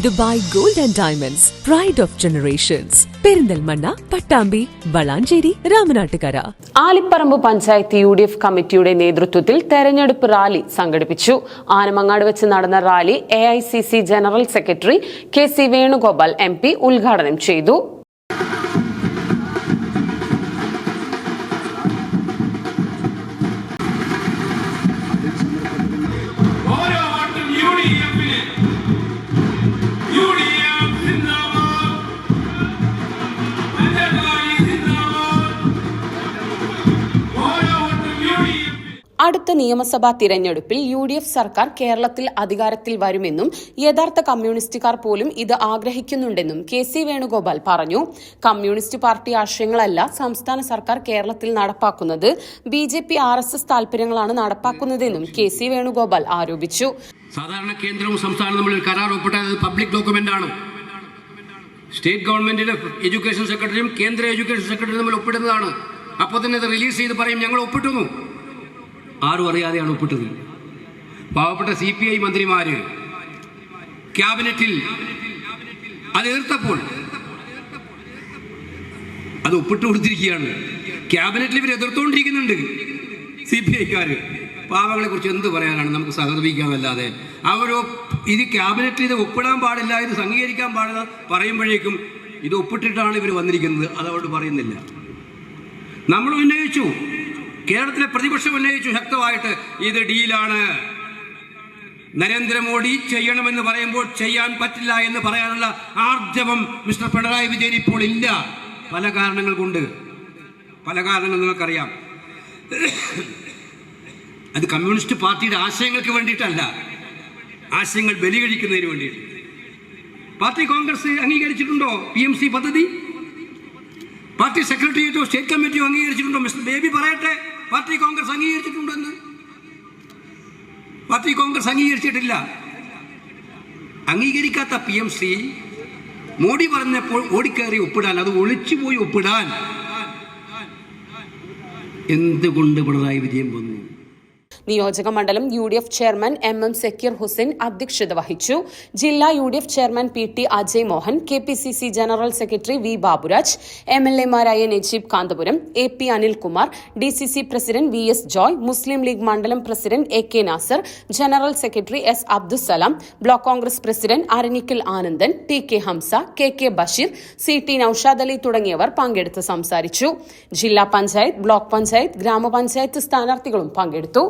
Dubai gold and diamonds pride of generations Perinthalmanna Pattambi Valanchery Ramanattukara. Alipparamba panchayat U D F കമ്മിറ്റിയുടെ നേതൃത്വത്തിൽ തെരഞ്ഞെടുപ്പ് rally സംഘടിപ്പിച്ചു. ആനമങ്ങാട് വെച്ച് നടന്ന rally A general secretary K C Venugopal M ഉദ്ഘാടനം ചെയ്തു. അടുത്ത നിയമസഭാ തിരഞ്ഞെടുപ്പിൽ യു ഡി എഫ് സർക്കാർ കേരളത്തിൽ അധികാരത്തിൽ വരുമെന്നും യഥാർത്ഥ കമ്മ്യൂണിസ്റ്റുകാർ പോലും ഇത് ആഗ്രഹിക്കുന്നുണ്ടെന്നും കെ സി വേണുഗോപാൽ പറഞ്ഞു. കമ്മ്യൂണിസ്റ്റ് പാർട്ടി ആശയങ്ങളല്ല സംസ്ഥാന സർക്കാർ കേരളത്തിൽ നടപ്പാക്കുന്നത്. B J P R S S താൽപര്യങ്ങളാണ് നടപ്പാക്കുന്നതെന്നും കെ സി വേണുഗോപാൽ ആരോപിച്ചു. സാധാരണ കേന്ദ്രവും സംസ്ഥാനവും തമ്മിൽ കരാർ ഒപ്പിട്ടത് പബ്ലിക് ഡോക്യുമെന്റ് ആണ്. സ്റ്റേറ്റ് ഗവൺമെന്റിന്റെ എഡ്യൂക്കേഷൻ സെക്രട്ടറിയും കേന്ദ്ര എഡ്യൂക്കേഷൻ സെക്രട്ടറിയും തമ്മിൽ ഒപ്പിടുന്നതാണ്. അപ്പോൾ തന്നെ അത് റിലീസ് ചെയ്ത് പറയും ഞങ്ങൾ ഒപ്പിട്ടുന്നു. ആരും അറിയാതെയാണ് ഒപ്പിട്ടത്. പാവപ്പെട്ട സി പി ഐ മന്ത്രിമാര് ക്യാബിനറ്റിൽ അത് എതിർത്തപ്പോൾ അത് ഒപ്പിട്ട് കൊടുത്തിരിക്കുകയാണ്. ക്യാബിനറ്റിൽ ഇവർ എതിർത്തുകൊണ്ടിരിക്കുന്നുണ്ട് സി പി ഐക്കാര് പാവങ്ങളെ കുറിച്ച് എന്ത് പറയാനാണ് നമുക്ക് സഹതപിക്കാമല്ലാതെ. അവരോ ഇത് ക്യാബിനറ്റിൽ ഇത് ഒപ്പിടാൻ പാടില്ല ഇത് അംഗീകരിക്കാൻ പാടില്ല പറയുമ്പോഴേക്കും ഇത് ഒപ്പിട്ടിട്ടാണ് ഇവർ വന്നിരിക്കുന്നത്. അത് അവരോട് പറയുന്നില്ല. നമ്മൾ ഉന്നയിച്ചു. കേരളത്തിലെ പ്രതിപക്ഷം ഉന്നയിച്ചു ശക്തമായിട്ട് ഇത് ഡീലാണ്. നരേന്ദ്രമോദി ചെയ്യണമെന്ന് പറയുമ്പോൾ ചെയ്യാൻ പറ്റില്ല എന്ന് പറയാനുള്ള ആർജവം മിസ്റ്റർ പിണറായി വിജയൻ ഇപ്പോൾ ഇല്ല. പല കാരണങ്ങൾ കൊണ്ട്. പല കാരണങ്ങൾ നിങ്ങൾക്കറിയാം. അത് കമ്മ്യൂണിസ്റ്റ് പാർട്ടിയുടെ ആശയങ്ങൾക്ക് വേണ്ടിയിട്ടല്ല. ആശയങ്ങൾ ബലികഴിക്കുന്നതിന് വേണ്ടിയിട്ട്. പാർട്ടി കോൺഗ്രസ് അംഗീകരിച്ചിട്ടുണ്ടോ? പി എം സി പദ്ധതി? പാർട്ടി സെക്രട്ടേറിയറ്റോ സ്റ്റേറ്റ് കമ്മിറ്റിയോ അംഗീകരിച്ചിട്ടുണ്ടോ? മിസ്റ്റർ ബേബി പറയട്ടെ. പാർട്ടി കോൺഗ്രസ് അംഗീകരിച്ചിട്ടുണ്ടെന്ന്. പാർട്ടി കോൺഗ്രസ് അംഗീകരിച്ചിട്ടില്ല. അംഗീകരിക്കാത്ത പി എം സി മോഡി പറഞ്ഞപ്പോൾ ഓടിക്കയറി ഒപ്പിടാൻ അത് ഒളിച്ചുപോയി ഒപ്പിടാൻ. എന്തുകൊണ്ട് പിണറായി വിജയം വന്നു? നിയോജക മണ്ഡലം U D F chairman M M Zakir Hussain അധ്യക്ഷത വഹിച്ചു. ജില്ലാ U D F chairman P T Ajay Mohan K P C C general secretary V Baburaj M L എമാരായ Najeeb Kanthapuram A P Anilkumar D C C president V S Joy Muslim League മണ്ഡലം president A K Nasar general secretary S Abdussalam block Congress president Aranikkal Anandan T K Hamsa K K Basheer C T Noushad Ali തുടങ്ങിയവർ പങ്കെടുത്ത് സംസാരിച്ചു. ജില്ലാ panchayat block panchayat ഗ്രാമപഞ്ചായത്ത് സ്ഥാനാർത്ഥികളും പങ്കെടുത്തു.